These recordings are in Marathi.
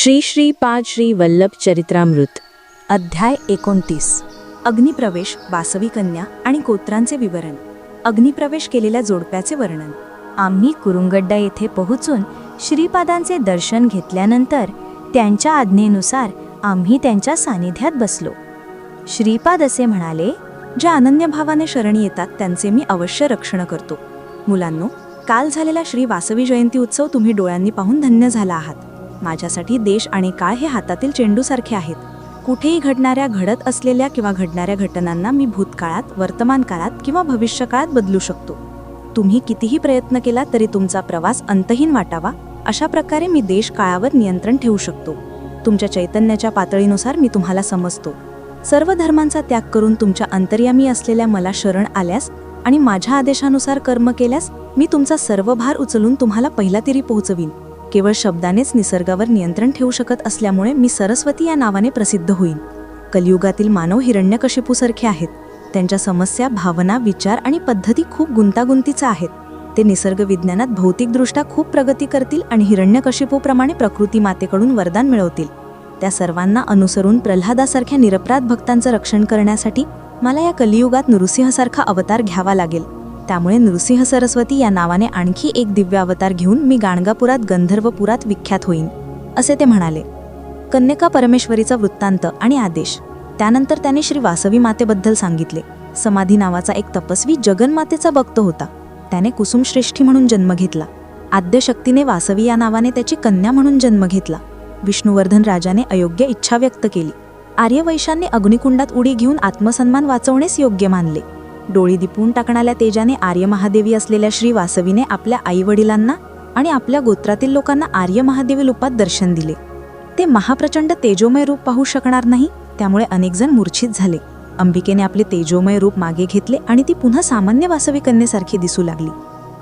श्री श्री पाद श्री वल्लभ चरित्रामृत अध्याय एकोणतीस. अग्निप्रवेश वासवी कन्या आणि कोत्रांचे विवरण. अग्निप्रवेश केलेल्या जोडप्याचे वर्णन. आम्ही कुरुंगड्डा येथे पोहोचून श्रीपादांचे दर्शन घेतल्यानंतर त्यांच्या आज्ञेनुसार आम्ही त्यांच्या सानिध्यात बसलो. श्रीपाद असे म्हणाले ज्या अनन्य भावाने शरणी येतात त्यांचे मी अवश्य रक्षण करतो. मुलांनो काल झालेला श्री वासवी जयंती उत्सव तुम्ही डोळ्यांनी पाहून धन्य झाला आहात. माझ्यासाठी देश आणि काळ हे हातातील चेंडूसारखे आहेत. कुठेही घडणाऱ्या घडत असलेल्या किंवा घडणाऱ्या घटनांना मी भूतकाळात वर्तमान काळात किंवा भविष्यकाळात बदलू शकतो. तुम्ही कितीही प्रयत्न केला तरी तुमचा प्रवास अंतहीन वाटावा अशा प्रकारे मी देश काळावर नियंत्रण ठेवू शकतो. तुमच्या चैतन्याच्या पातळीनुसार मी तुम्हाला समजतो. सर्व धर्मांचा त्याग करून तुमच्या अंतर्यामी असलेल्या मला शरण आल्यास आणि माझ्या आदेशानुसार कर्म केल्यास मी तुमचा सर्व भार उचलून तुम्हाला पहिला तिरी पोहोचवीन. केवळ शब्दानेच निसर्गावर नियंत्रण ठेवू शकत असल्यामुळे मी सरस्वती या नावाने प्रसिद्ध होईन. कलियुगातील मानव हिरण्यकशिपूसारखे आहेत. त्यांच्या समस्या भावना विचार आणि पद्धती खूप गुंतागुंतीच्या आहेत. ते निसर्ग विज्ञानात भौतिकदृष्ट्या खूप प्रगती करतील आणि हिरण्यकशिपूप्रमाणे प्रकृती मातेकडून वरदान मिळवतील. त्या सर्वांना अनुसरून प्रल्हादासारख्या निरपराध भक्तांचं रक्षण करण्यासाठी मला या कलियुगात नृसिंहसारखा अवतार घ्यावा लागेल. त्यामुळे नृसिंह सरस्वती या नावाने आणखी एक दिव्य अवतार घेऊन मी गाणगापुरात गंधर्वपुरात विख्यात होईन असे ते म्हणाले. कन्यका परमेश्वरीचा वृत्तांत आणि आदेश. त्यानंतर त्याने श्री वासवी मातेबद्दल सांगितले. समाधी नावाचा एक तपस्वी जगन्मातेचा भक्त होता. त्याने कुसुमश्रेष्ठी म्हणून जन्म घेतला. आद्यशक्तीने वासवी या नावाने त्याची कन्या म्हणून जन्म घेतला. विष्णुवर्धन राजाने अयोग्य इच्छा व्यक्त केली. आर्यवैशांनी अग्निकुंडात उडी घेऊन आत्मसन्मान वाचवणेच योग्य मानले. डोळी दिपून टाकणाऱ्या तेजाने आर्य महादेवी असलेल्या श्री वासवीने आपल्या आईवडिलांना आणि आपल्या गोत्रातील लोकांना आर्य महादेवी रूपात दर्शन दिले. ते महाप्रचंड तेजोमय रूप पाहू शकणार नाही त्यामुळे अनेकजण मूर्छित झाले. अंबिकेने आपले तेजोमय रूप मागे घेतले आणि ती पुन्हा सामान्य वासवी कन्येसारखी दिसू लागली.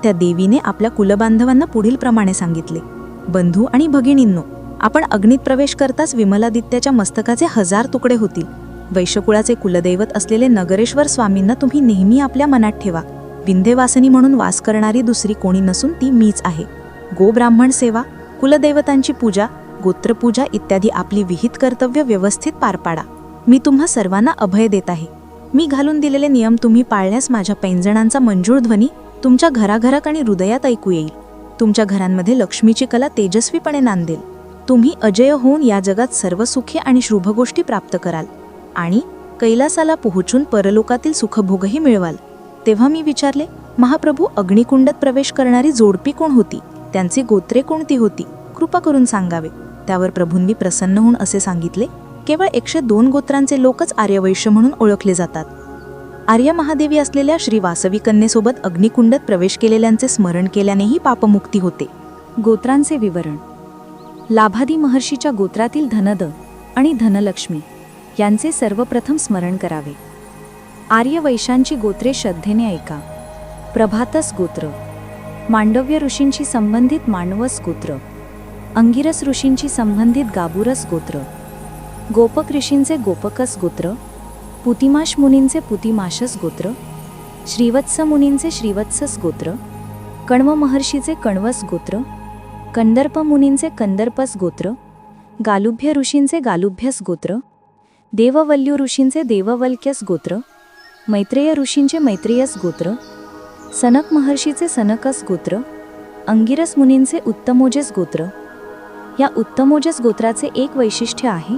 त्या देवीने आपल्या कुलबांधवांना पुढील प्रमाणे सांगितले बंधू आणि भगिनींनो आपण अग्नीत प्रवेश करताच विमलादित्याच्या मस्तकाचे हजार तुकडे होतील. वैश्यकुळाचे कुलदैवत असलेले नगरेश्वर स्वामींना तुम्ही नेहमी आपल्या मनात ठेवा. विंध्यवासिनी म्हणून वास करणारी दुसरी कोणी नसून ती मीच आहे. गोब्राह्मण सेवा कुलदैवतांची पूजा गोत्रपूजा इत्यादी आपली विहित कर्तव्य व्यवस्थित पार पाडा. मी तुम्हा सर्वांना अभय देत आहे. मी घालून दिलेले नियम तुम्ही पाळण्यास माझ्या पैंजणांचा मंजूळ ध्वनी तुमच्या घराघरात आणि हृदयात ऐकू येईल. तुमच्या घरांमध्ये लक्ष्मीची कला तेजस्वीपणे नांदेल. तुम्ही अजय होऊन या जगात सर्व सुखे आणि शुभ गोष्टी प्राप्त कराल. आणि कैलासाला पोहोचून परलोकातील सुखभोगही मिळवाल. तेव्हा मी विचारले महाप्रभू अग्निकुंडात प्रवेश करणारी जोडपी कोण होती? त्यांची गोत्रे कोणती होती? कृपा करून सांगावे. त्यावर प्रभूंनी प्रसन्न होऊन असे सांगितले केवळ एकशे दोन गोत्रांचे लोकच आर्यवैश्य म्हणून ओळखले जातात. आर्य महादेवी असलेल्या श्री वासवी कन्येसोबत अग्निकुंडात प्रवेश केलेल्यांचे स्मरण केल्यानेही पापमुक्ती होते. गोत्रांचे विवरण. लाभादी महर्षीच्या गोत्रातील धनद आणि धनलक्ष्मी. यांचे सर्वप्रथम स्मरण करावे. आर्यवैशांची गोत्रे श्रद्धेने ऐका. प्रभातस गोत्र. मांडव्य ऋषींशी संबंधित मांडवस गोत्र. अंगिरस ऋषींशी संबंधित गाबुरस गोत्र. गोपक ऋषींचे गोपकस गोत्र. पुतिमाश मुनींचे पुतिमाशस गोत्र. श्रीवत्स मुनींचे श्रीवत्सस गोत्र. कण्व महर्षीचे कण्वस गोत्र. कंदर्प मुनींचे कंदर्पस गोत्र. गालुभ्य ऋषींचे गालुभ्यस गोत्र. देववल्यू ऋषींचे देववल्क्यस गोत्र मैत्रेय ऋषींचे मैत्रेयस गोत्र सनक महर्षीचे सनकस गोत्र अंगिरस मुनींचे उत्तमोजस गोत्र. या उत्तमोजस गोत्राचे एक वैशिष्ट्य आहे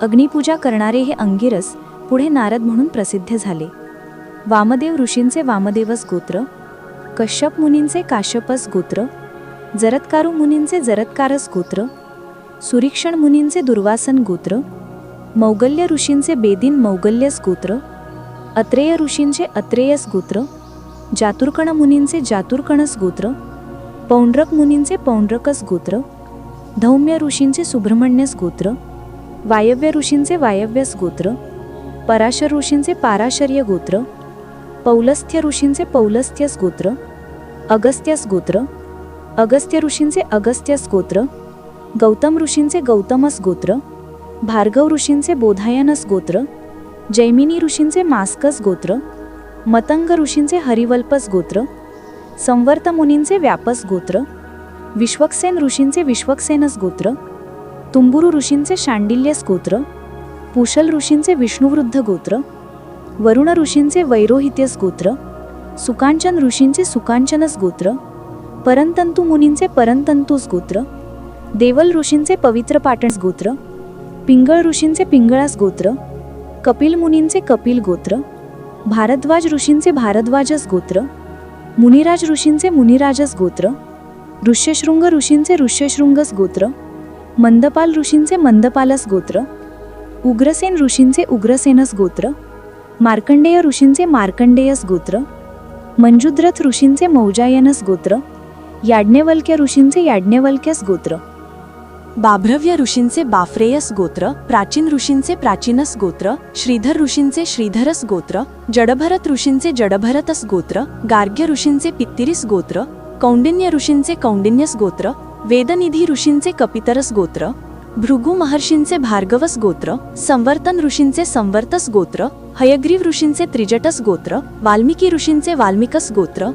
अग्निपूजा करणारे हे अंगिरस पुढे नारद म्हणून प्रसिद्ध झाले. वामदेव ऋषींचे वामदेवस गोत्र कश्यप मुनींचे काश्यपस गोत्र जरत्कारु मुनींचे जरत्कारस गोत्र सुरीक्षण मुनींचे दुर्वासन गोत्र मौगल्य ऋषींचे बेदिन मौगल्यस गोत्र अत्रेय ऋषींचे अत्रेयस गोत्र जातुर्कण मुनींचे जातुर्कणस गोत्र पौंड्रक मुनींचे पौंड्रकस गोत्र धौम्य ऋषींचे सुब्रह्मण्यस गोत्र वायव्य ऋषींचे वायव्यस गोत्र पराशर ऋषींचे पाराशर्य गोत्र पौलस्थ्य ऋषींचे पौलस्थ्यस गोत्र अगस्त्यस गोत्र अगस्त्य ऋषींचे अगस्त्यस गोत्र गौतम ऋषींचे गौतमस गोत्र भार्गव ऋषींचे बोधायनस गोत्र जैमिनी ऋषींचे मास्कस गोत्र मतंग ऋषींचे हरिवल्पस गोत्र संवर्त मुनींचे व्यापस गोत्र विश्वक्सेन ऋषींचे विश्वक्सेनस गोत्र तुंबुरू ऋषींचे शांडिल्यस गोत्र पुशल ऋषींचे विष्णुवृद्ध गोत्र वरुण ऋषींचे वैरोहित्यस गोत्र सुकांचन ऋषींचे सुकांचनस गोत्र परंतंतू मुनींचे परंतंतूस गोत्र देवल ऋषींचे पवित्र पाटणस गोत्र पिंगळ ऋषींचे पिंगळास गोत्र कपिल मुनींचे कपिल गोत्र भारद्वाज ऋषींचे भारद्वाजस गोत्र मुनिराज ऋषींचे मुनिराजस गोत्र ऋष्यशृंग ऋषींचे ऋष्यशृंगस गोत्र मंदपाल ऋषींचे मंदपालस गोत्र उग्रसेन ऋषींचे उग्रसेनस गोत्र मार्कंडेय ऋषींचे मार्कंडेयस गोत्र मंजुद्रथ ऋषींचे मौजायनस गोत्र याज्ञवल्क्य ऋषींचे याज्ञवल्क्यस गोत्र. बाभ्रव्य ऋषींचे बाफ्रेयस गोत्र प्राचीन ऋषींचे प्राचीनस गोत्र श्रीधर ऋषींचे श्रीधरस गोत्र जडभरत ऋषींचे जडभरतस गोत्र गार्ग्य ऋषींचे पित्तिरिस गोत्र कौंडिन्य ऋषींचे कौंडिन्यस गोत्र वेदनिधी ऋषींचे कपितरस गोत्र भृगु महर्षींचे भार्गवस गोत्र संवर्तन ऋषींचे संवर्तस गोत्र हयग्रीव ऋषींचे त्रिजटस गोत्र वाल्मिकी ऋषींचे वाल्मिकस गोत्र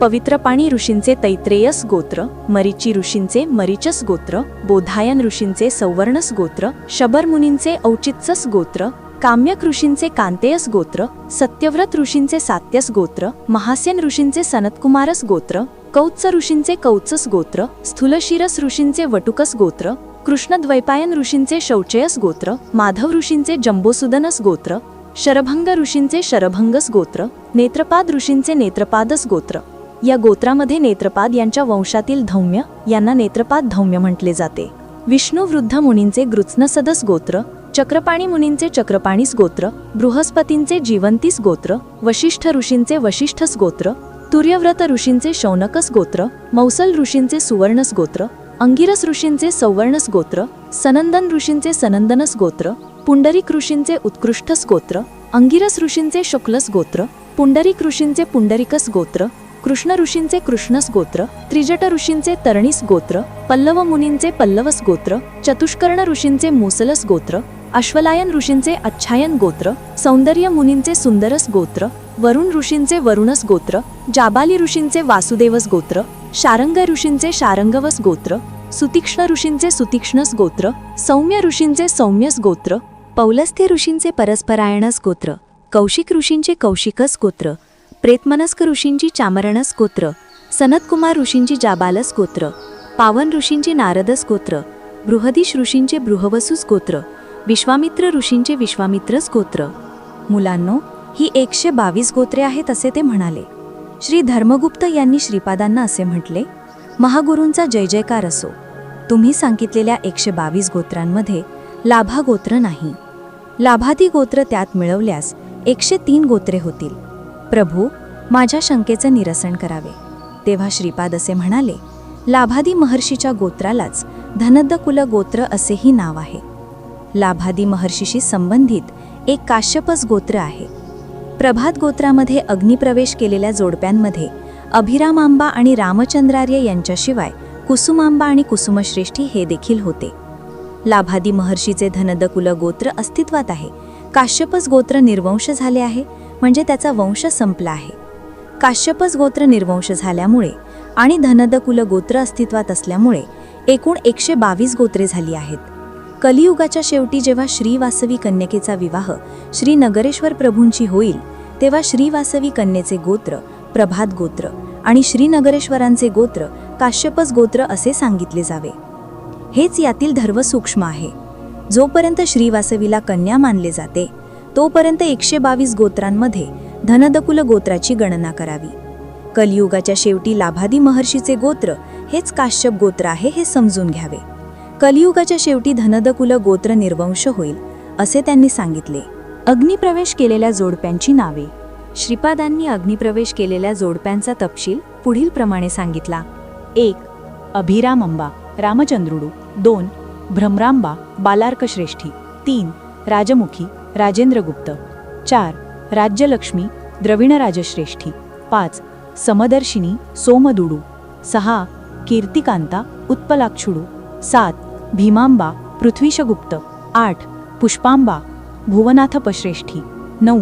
पवित्रपाणी ऋषींचे तैत्रेयस गोत्र मरीची ऋषींचे मरीचस गोत्र बोधायन ऋषींचे सौवर्णस गोत्र शबरमुनींचे औचित्सस गोत्र काम्यक ऋषींचे कांतेयस गोत्र सत्यव्रत ऋषींचे सात्यस गोत्र महासेन ऋषींचे सनतकुमारस गोत्र कौत्स ऋषींचे कौत्सस गोत्र स्थूलशिरस ऋषींचे वटुकस गोत्र कृष्णद्वैपायन ऋषींचे शौचयस गोत्र माधव ऋषींचे जंबोसुदनस गोत्र शरभंग ऋषींचे शरभंगस गोत्र नेत्रपाद ऋषींचे नेत्रपादस गोत्र. या गोत्रामध्ये नेत्रपाद यांच्या वंशातील धौम्य यांना नेत्रपाद धौम्य म्हटले जाते. विष्णू वृद्ध मुनींचे गृत्स्नसदस गोत्र चक्रपाणी मुनींचे चक्रपाणीस गोत्र बृहस्पतींचे जीवंतीस गोत्र वशिष्ठ ऋषींचे वशिष्ठस गोत्र तुर्यव्रत ऋषींचे शौनकस गोत्र मौसल ऋषींचे सुवर्णस गोत्र अंगिरस ऋषींचे सौवर्णस गोत्र सनंदन ऋषींचे सनंदनस गोत्र पुंडरीक ऋषींचे उत्कृष्टस गोत्र अंगिरस ऋषींचे शुक्लस गोत्र पुंडरीक ऋषींचे पुंडरिकस गोत्र कृष्ण ऋषींचे कृष्णस गोत्र त्रिजट ऋषींचे तरणीस गोत्र पल्लव मुनींचे पल्लवस गोत्र चतुष्कर्ण ऋषींचे मुसलस गोत्र अश्वलायन ऋषींचे अच्छायन गोत्र सौंदर्य मुनींचे सुंदरस गोत्र वरुण ऋषींचे वरुणस गोत्र जाबाली ऋषींचे वासुदेवस गोत्र शारंग ऋषींचे शारंगवस गोत्र सुतीक्ष्ण ऋषींचे सुतीक्ष्णस गोत्र सौम्य ऋषींचे सौम्यस गोत्र पौलस्थ्य ऋषींचे परस्परायणस गोत्र कौशिक ऋषींचे कौशिकस गोत्र प्रेतमनस्क ऋषींची चामरणस गोत्र सनतकुमार ऋषींची जाबालस गोत्र पावन ऋषींची नारदस गोत्र बृहदीश ऋषींचे बृहवसूस गोत्र विश्वामित्र ऋषींचे विश्वामित्रस गोत्र. मुलांनो ही एकशे बावीस गोत्रे आहेत असे ते म्हणाले. श्री धर्मगुप्त यांनी श्रीपादांना असे म्हटले महागुरूंचा जय जयकार असो. तुम्ही सांगितलेल्या एकशे बावीस गोत्रांमध्ये लाभा गोत्र नाही. लाभादी गोत्र त्यात मिळवल्यास एकशे तीन गोत्रे होतील. प्रभू माझ्या शंकेचं निरसन करावे. तेव्हा श्रीपाद असे म्हणाले लाभादी महर्षीच्या गोत्रालाच धनद्दकुल गोत्र असेही नाव आहे. लाभादी महर्षीशी संबंधित एक काश्यपस गोत्र आहे. प्रभात गोत्रामध्ये अग्निप्रवेश केलेल्या जोडप्यांमध्ये अभिरामांबा आणि रामचंद्रार्य यांच्याशिवाय कुसुमांबा आणि कुसुमश्रेष्ठी हे देखील होते. लाभादी महर्षीचे धनदकुल गोत्र अस्तित्वात आहे. काश्यपस गोत्र निर्वंश झाले आहे. म्हणजे त्याचा वंश संपला आहे. काश्यपस गोत्र निर्वंश झाल्यामुळे आणि धनदकुल गोत्र अस्तित्वात असल्यामुळे एकूण एकशे बावीस गोत्रे झाली आहेत. कलियुगाच्या शेवटी जेव्हा श्रीवासवी कन्यकेचा विवाह श्री नगरेश्वर प्रभूंची होईल तेव्हा श्रीवासवी कन्येचे गोत्र प्रभात गोत्र आणि श्रीनगरेश्वरांचे गोत्र काश्यपस गोत्र असे सांगितले जावे. हेच यातील धर्व सूक्ष्म आहे. जोपर्यंत श्रीवासवीला कन्या मानले जाते तोपर्यंत एकशे बावीस गोत्रांमध्ये धनदकुल गोत्राची गणना करावी. कलियुगाच्या शेवटी लाभादी महर्षीचे गोत्र हेच काश्यप गोत्र आहे हे समजून घ्यावे. कलियुगाच्या शेवटी धनदकुल गोत्र निर्वंश होईल असे त्यांनी सांगितले. अग्निप्रवेश केलेल्या जोडप्यांची नावे. श्रीपादांनी अग्निप्रवेश केलेल्या जोडप्यांचा तपशील पुढील प्रमाणे सांगितला. एक अभिराम अंबा रामचंद्रुडू. दोन भ्रमरांबा बालार्कश्रेष्ठी. तीन राजमुखी. राजेंद्रगुप्त चार. राज्यलक्ष्मी द्रविणराजश्रेष्ठी पाच. समदर्शिनी सोमदुडू. सहा. कीर्तिकांता उत्पलाक्षुडू. सात. भीमांबा पृथ्वीशगुप्त. आठ. पुष्पांबा भुवनाथपश्रेष्ठी. नऊ.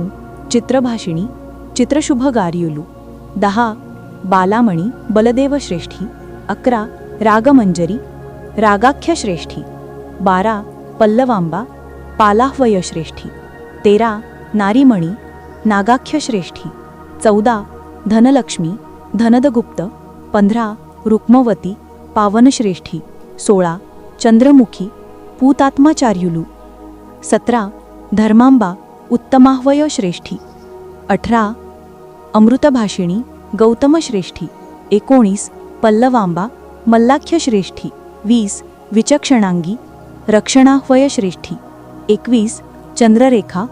चित्रभाषिणी चित्रशुभ गारियुलू दहा. बालामणी बलदेवश्रेष्ठी. अकरा. रागमंजरी रागाख्यश्रेष्ठी. बारा. पल्लवांबा पालाह्वयश्रेष्ठी तेरा नारीमणी नागाख्यश्रेष्ठी चौदा धनलक्ष्मी धनदगुप्त पंधरा रुक्मवती पावनश्रेष्ठी सोळा चंद्रमुखी पूतात्माचार्युलू सतरा धर्मांबा उत्तमाह्वयश्रेष्ठी अठरा अमृतभाषिणी गौतमश्रेष्ठी एकोणीस पल्लवांबा मल्लाख्यश्रेष्ठी वीस विचक्षणांगी रक्षणाह्वयश्रेष्ठी एकवीस चंद्ररेखा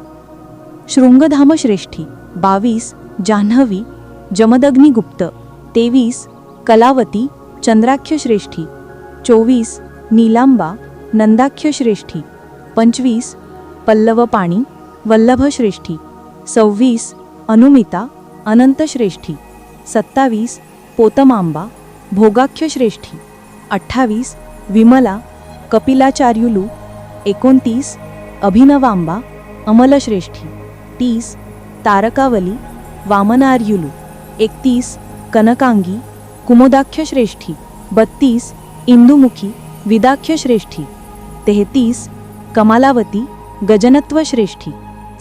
शृंगधामश्रेष्ठी बावीस जान्हवी जमदग्निगुप्त तेवीस कलावती चंद्राख्यश्रेष्ठी चोवीस नीलांबा नंदाख्यश्रेष्ठी पंचवीस पल्लवपाणी वल्लभश्रेष्ठी सव्वीस अनुमिता अनंतश्रेष्ठी सत्तावीस पोतमांबा भोगाख्यश्रेष्ठी अठ्ठावीस विमला कपिलाचार्युलू एकोणतीस अभिनवांबा अमलश्रेष्ठी तीस तारकावली वामनार्युलू एकतीस कनकांगी कुमुदाख्यश्रेष्ठी बत्तीस इंदुमुखी विदाख्यश्रेष्ठी तेहतीस कमालावती गजनत्वश्रेष्ठी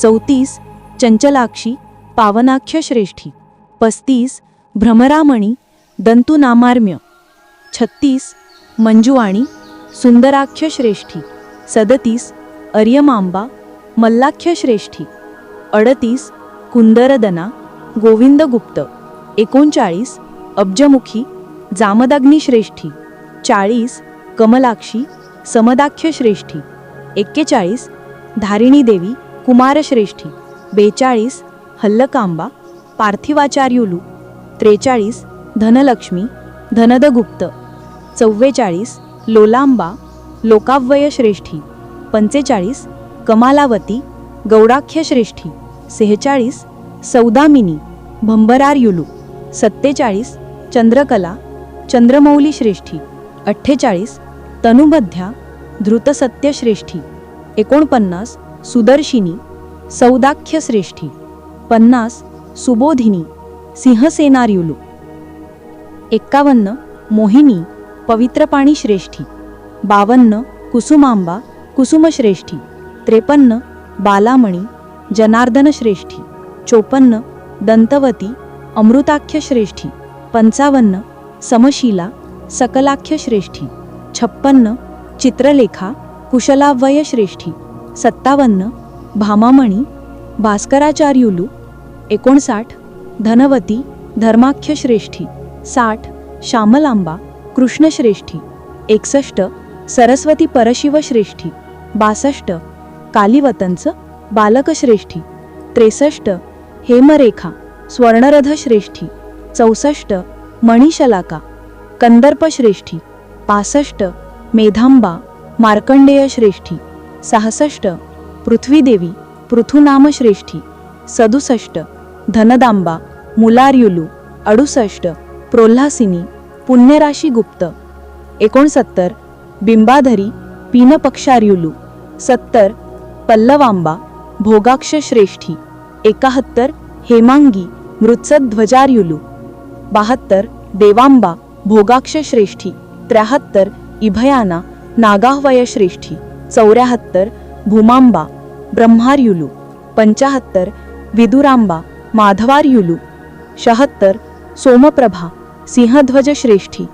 चौतीस चंचलाक्षी पावनाख्यश्रेष्ठी पस्तीस भ्रमरामणी दंतुनामार्म्य छत्तीस मंजुवाणी सुंदराख्यश्रेष्ठी सदतीस अर्यमांबा मल्लाख्यश्रेष्ठी अडतीस कुंदरदना गोविंदगुप्त एकोणचाळीस अब्जमुखी जामदाग्निश्रेष्ठी चाळीस कमलाक्षी समदाख्यश्रेष्ठी एक्केचाळीस धारिणीदेवी कुमारश्रेष्ठी बेचाळीस हल्लकांबा पार्थिवाचार्युलू त्रेचाळीस धनलक्ष्मी धनदगुप्त चव्वेचाळीस लोलांबा लोकाव्वयश्रेष्ठी पंचेचाळीस कमालावती गौडाख्यश्रेष्ठी सेहेचाळीस सौदामिनी भंबरार्युलू सत्तेचाळीस चंद्रकला चंद्रमौली श्रेष्ठी अठ्ठेचाळीस तनुबध्या धृतसत्यश्रेष्ठी एकोणपन्नास सुदर्शिनी सौदाख्यश्रेष्ठी पन्नास सुबोधिनी सिंहसेनार्युलू. एक्कावन्न मोहिनी पवित्रपाणी श्रेष्ठी बावन्न कुसुमांबा कुसुमश्रेष्ठी त्रेपन्न बालामणी जनार्दनश्रेष्ठी चोपन्न दंतवती अमृताख्य श्रेष्ठी पंचावन्न समशिला सकलाख्यश्रेष्ठी छप्पन्न चित्रलेखा कुशलावयश्रेष्ठी सत्तावन्न भामामणी भास्कराचार्युलू एकोणसाठ धनवती धर्माख्यश्रेष्ठी साठ श्यामलांबा कृष्णश्रेष्ठी एकसष्ट सरस्वती परशिवश्रेष्ठी बासष्ट कालिवतंच बालकश्रेष्ठी. त्रेसष्ट हेमरेखा स्वर्णरथ श्रेष्ठी चौसष्ट मणिशलाका कंदर्पश्रेष्ठी. पासष्ट मेधांबा मार्कंडेयश्रेष्ठी. सहासष्ट पृथ्वीदेवी पृथुनामश्रेष्ठी. सदुसष्ट धनदांबा मुलार्युलू. अडुसष्ट प्रोल्हासिनी पुण्यराशी गुप्त एकोणसत्तर बिंबाधरी पीनपक्षार्युलू. सत्तर पल्लवांबा भोगाक्ष श्रेष्ठी एकाहत्तर हेमांगी मृत्सध्वजार्युलू बहात्तर देवांबा भोगाक्ष श्रेष्ठी त्र्याहत्तर इभयाना नागाहवयश्रेष्ठी चौऱ्याहत्तर भूमांबा ब्रह्मार्युलू पंचाहत्तर विदुरांबा माधवार्युलू शहात्तर सोमप्रभा सिंहध्वजश्रेष्ठी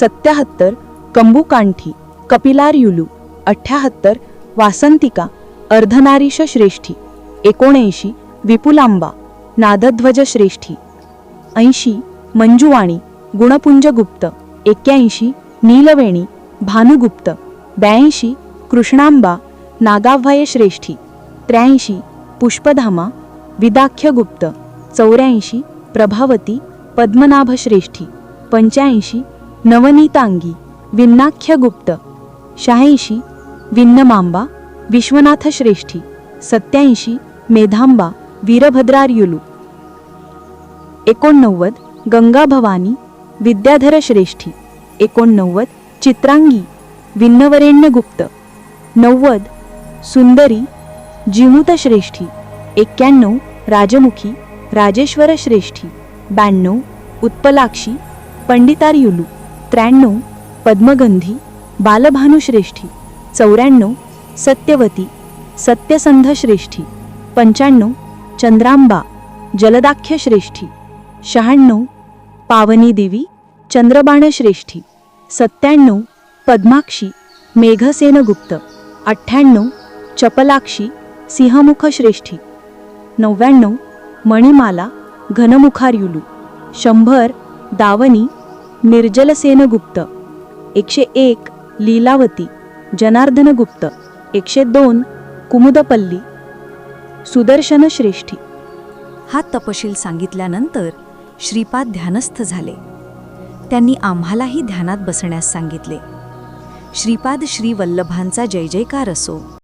सत्याहत्तर कंबुकांठी कपिलार्युलू अठ्ठ्याहत्तर वासंतिका अर्धनारीश श्रेष्ठी एकोणऐंशी विपुलांबा नादध्वज श्रेष्ठी ऐंशी मंजुवाणी गुणपुंजगुप्त एक्क्याऐंशी नीलवेणी भानुगुप्त ब्याऐंशी कृष्णांबा नागाभय श्रेष्ठी त्र्याऐंशी पुष्पधामा विदाख्यगुप्त चौऱ्याऐंशी प्रभावती पद्मनाभश्रेष्ठी पंच्याऐंशी नवनीतांगी विन्नाख्यगुप्त शहाऐंशी विन्नमांबा विश्वनाथ श्रेष्ठी सत्याऐंशी मेधांबा वीरभद्रार्युलू एकोणनव्वद गंगा भवानी विद्याधर श्रेष्ठी. एकोणनव्वद चित्रांगी विन्नवरेण्यगुप्त नव्वद सुंदरी जिमुत श्रेष्ठी. एक्क्याण्णव राजमुखी राजेश्वर श्रेष्ठी. ब्याण्णव उत्पलाक्षी पंडितार्युलू त्र्याण्णव पद्मगंधी बालभानुश्रेष्ठी चौऱ्याण्णव सत्यवती सत्यसंध श्रेष्ठी पंच्याण्णव चंद्रांबा जलदाख्य श्रेष्ठी शहाण्णव पावनी देवी चंद्रबाण श्रेष्ठी सत्त्याण्णव पद्माक्षी मेघसेनगुप्त अठ्ठ्याण्णव चपलाक्षी सिंहमुख श्रेष्ठी नव्याण्णव मणिमाला घनमुखार्युलू शंभर दावनी निर्जलसेनगुप्त एकशे एक लीलावती जनार्दनगुप्त एकशे दोन कुमुदपल्ली सुदर्शन श्रेष्ठी. हा तपशील सांगितल्यानंतर श्रीपाद ध्यानस्थ झाले. त्यांनी आम्हालाही ध्यानात बसण्यास सांगितले. श्रीपाद श्री वल्लभांचा जय जयकार असो.